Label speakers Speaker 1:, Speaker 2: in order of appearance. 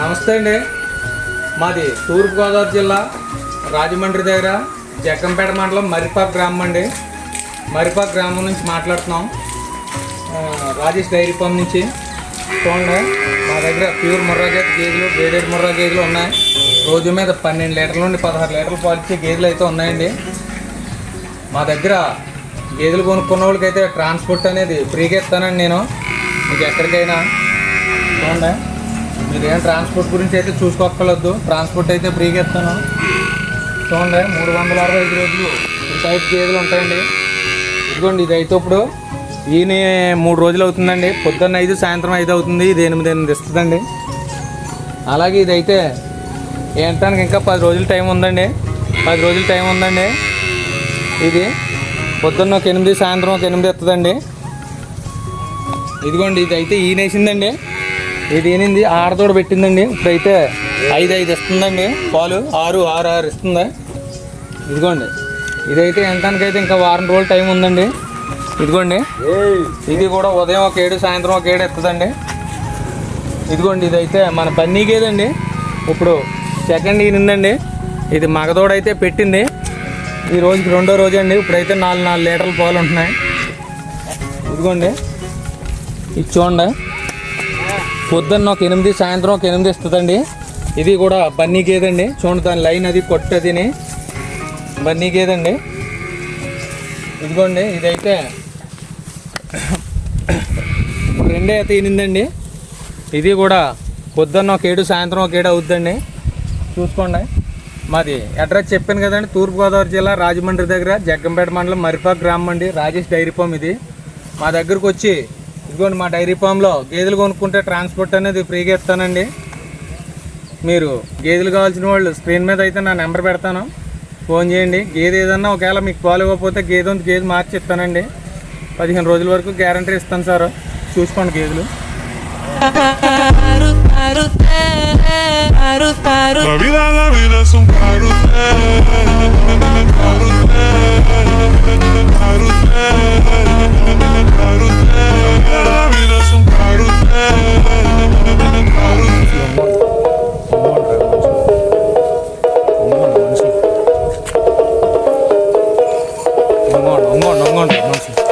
Speaker 1: నమస్తే అండి. మాది తూర్పుగోదావరి జిల్లా రాజమండ్రి దగ్గర జగ్గంపేట మండలం మరిపాక్ గ్రామం అండి. మరిపాక్ గ్రామం నుంచి మాట్లాడుతున్నాం. రాజేష్ డైరీ ఫామ్ నుంచి. చూడండి మా దగ్గర ప్యూర్ ముర్రా గేదె గేదెలు గ్రేడెడ్ ముర్రా గేదెలు ఉన్నాయి. రోజు మీద పన్నెండు లీటర్ల నుండి పదహారు లీటర్లు పాలిచ్చే గేదెలు అయితే ఉన్నాయండి. మా దగ్గర గేదెలు కొనుక్కున్న వాళ్ళకైతే ట్రాన్స్పోర్ట్ అనేది ఫ్రీగా ఇస్తానండి నేను. మీకు ఎక్కడికైనా. చూడండి. మీరు ఏం ట్రాన్స్పోర్ట్ గురించి అయితే చూసుకోక్కర్లేదు. ట్రాన్స్పోర్ట్ అయితే ఫ్రీగా ఇస్తాను. చూడండి మూడు వందల అరవై ఐదు రోజులు ఈ టైప్ గేదెలు ఉంటాయండి. ఇదిగోండి ఇది అయితే ఇప్పుడు ఈయన మూడు రోజులు అవుతుందండి. పొద్దున్న ఐదు సాయంత్రం ఐదు అవుతుంది. ఇది ఎనిమిది ఎనిమిది ఇస్తుందండి. అలాగే ఇది అయితే ఏంటానికి ఇంకా పది రోజులు టైం ఉందండి. పది రోజులు టైం ఉందండి. ఇది పొద్దున్న ఒక ఎనిమిది సాయంత్రం ఒక ఎనిమిది ఇస్తుందండి ఇదిగోండి ఇది అయితే ఈనేసిందండి ఇది ఏనింది ఆడతోడు పెట్టిందండి. ఇప్పుడైతే ఐదు ఐదు ఇస్తుందండి. పాలు ఆరు ఆరు ఆరు ఇస్తుందా. ఇదిగోండి. ఇదైతే ఎంతకైతే ఇంకా వారం రోజులు టైం ఉందండి. ఇదిగోండి. ఇది కూడా ఉదయం ఒక ఏడు సాయంత్రం ఒక ఏడు ఎత్తుందండి. ఇదిగోండి ఇదైతే మన బన్నీ గేదండి. ఇప్పుడు సెకండ్ ఈనిందండి ఇది మగదోడైతే పెట్టింది. ఈ రోజుకి రెండో రోజు అండి. ఇప్పుడైతే నాలుగు నాలుగు లీటర్ల పాలు ఉంటున్నాయి. ఇదిగోండి. ఇది చూడండి. పొద్దున్న ఒక ఎనిమిది సాయంత్రం ఒక ఎనిమిది ఇస్తుందండి ఇది కూడా బన్నీ గేదండి. చూడండి దాని లైన్ అది కొట్టదిని. బన్నీ గేదండి. ఇదిగోండి ఇదైతే రెండే తీనిందండి ఇది కూడా పొద్దున్న ఒక ఏడు సాయంత్రం ఒక ఏడు అవుద్దండి. చూసుకోండి. మాది అడ్రస్ చెప్పాను కదండి తూర్పుగోదావరి జిల్లా రాజమండ్రి దగ్గర జగ్గంపేట మండలం మరిపాక్ గ్రామం అండి. రాజేష్ డైరీ ఫామ్ ఇది. మా దగ్గరకు వచ్చి ఇదిగోండి మా డైరీ ఫామ్లో గేదెలు కొనుక్కుంటే ట్రాన్స్పోర్ట్ అనేది ఫ్రీగా ఇస్తానండి. మీరు గేదెలు కావాల్సిన వాళ్ళు స్క్రీన్ మీద అయితే నా నెంబర్ పెడతాను. ఫోన్ చేయండి. గేదె ఏదన్నా ఒకవేళ మీకు పాలు ఇవ్వకపోతే గేదె ఉంది గేదె మార్చి ఇస్తానండి. పదిహేను రోజుల వరకు గ్యారంటీ ఇస్తాను సార్. చూసుకోండి గేదెలు.
Speaker 2: La vida, la vida es un carrusel, carrusel. Gracias.